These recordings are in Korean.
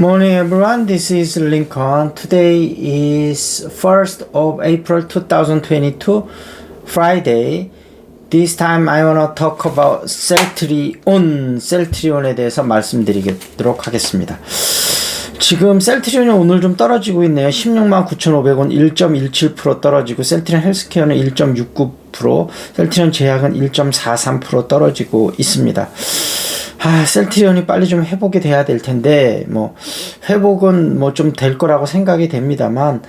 Morning everyone, this is Lincoln. Today is 1st of April 2022, Friday. This time I wanna talk about 셀트리온, 셀트리온에 대해서 말씀드리도록 하겠습니다. 지금 셀트리온이 오늘 좀 떨어지고 있네요. 16만 9,500원 1.17% 떨어지고 셀트리온 헬스케어는 1.69%, 셀트리온 제약은 1.43% 떨어지고 있습니다. 아, 셀트리온이 빨리 좀 회복이 돼야 될 텐데, 뭐, 회복은 뭐 좀 될 거라고 생각이 됩니다만,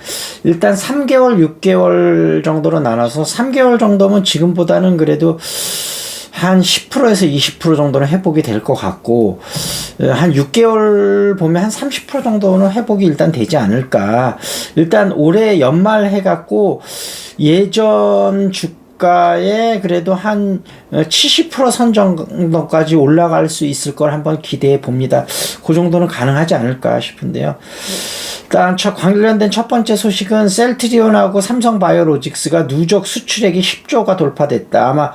일단 3개월, 6개월 정도로 나눠서 3개월 정도면 지금보다는 그래도 한 10%에서 20% 정도는 회복이 될 것 같고, 어, 한 6개월 보면 한 30% 정도는 회복이 일단 되지 않을까. 일단 올해 연말 해갖고 예전 주 주가에 그래도 한 70%선 정도까지 올라갈 수 있을 걸 한번 기대해 봅니다. 그 정도는 가능하지 않을까 싶은데요. 일단 첫 관련된 첫 번째 소식은 셀트리온하고 삼성바이오로직스가 누적 수출액이 10조가 돌파됐다. 아마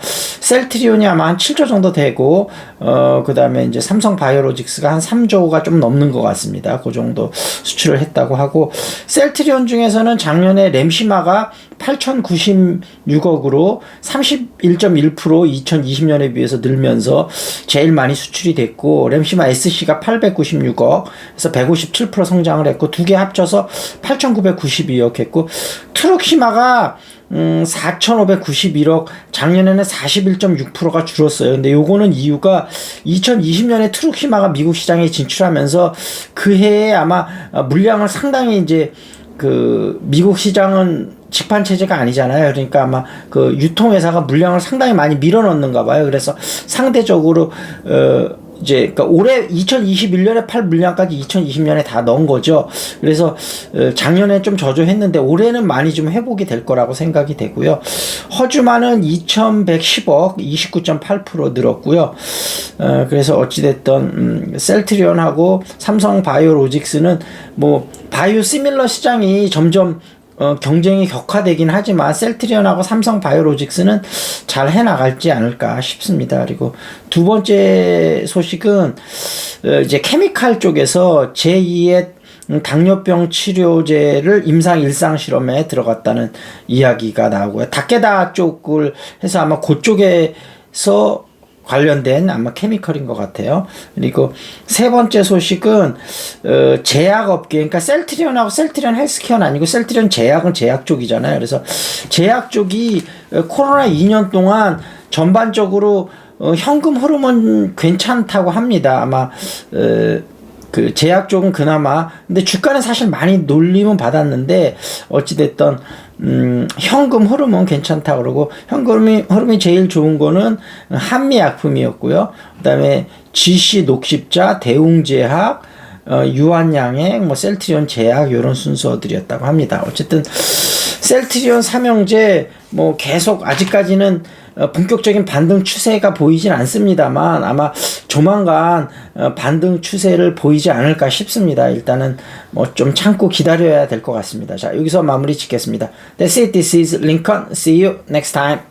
셀트리온이 아마 한 7조 정도 되고 어 그다음에 이제 삼성 바이오로직스가 한 3조가 좀 넘는 것 같습니다. 그 정도 수출을 했다고 하고 셀트리온 중에서는 작년에 램시마가 8,096억으로 31.1% 2020년에 비해서 늘면서 제일 많이 수출이 됐고 램시마 SC가 896억 그래서 157% 성장을 했고 두 개 합쳐서 8,992억 했고 트럭시마가 음, 4,591억, 작년에는 41.6%가 줄었어요. 근데 요거는 이유가 2020년에 트루키마가 미국 시장에 진출하면서 그 해에 아마 물량을 상당히 이제 그 미국 시장은 직판 체제가 아니잖아요. 그러니까 아마 그 유통회사가 물량을 상당히 많이 밀어넣는가 봐요. 그래서 상대적으로 어 이제 그러니까 올해 2021년에 팔 물량까지 2020년에 다 넣은 거죠. 그래서 어, 작년에 좀 저조했는데 올해는 많이 좀 회복이 될 거라고 생각이 되고요. 허주만은 2,110억 29.8% 늘었고요. 어, 그래서 어찌됐든 음, 셀트리온하고 삼성 바이오로직스는 뭐 바이오 시밀러 시장이 점점 어, 경쟁이 격화되긴 하지만 셀트리온하고 삼성 바이오로직스는 잘 해나갈지 않을까 싶습니다. 그리고 두 번째 소식은 어, 이제 케미칼 쪽에서 제2의 당뇨병 치료제를 임상 일상 실험에 들어갔다는 이야기가 나오고요. 다케다 쪽을 해서 아마 그쪽에서 관련된 아마 케미컬인 것 같아요. 그리고 세 번째 소식은 어, 제약업계, 그러니까 셀트리온하고 셀트리온 헬스케어는 아니고 셀트리온 제약은 제약 쪽이잖아요. 그래서 제약 쪽이 어, 코로나 2년 동안 전반적으로 어, 현금 흐름은 괜찮다고 합니다. 아마 어, 그 제약 쪽은 그나마 근데 주가는 사실 많이 놀림은 받았는데 어찌됐던 음, 현금 흐름은 괜찮다 그러고 현금이 흐름이 제일 좋은 거는 한미약품이었고요. 그다음에 GC 녹십자, 대웅제약, 어, 유한양행, 뭐 셀트리온 제약 이런 순서들이었다고 합니다. 어쨌든 셀트리온 삼형제 뭐 계속 아직까지는 어, 본격적인 반등 추세가 보이진 않습니다만 아마 조만간 어, 반등 추세를 보이지 않을까 싶습니다. 일단은 뭐 좀 참고 기다려야 될 것 같습니다. 자, 여기서 마무리 짓겠습니다. That's it. This is Lincoln. See you next time.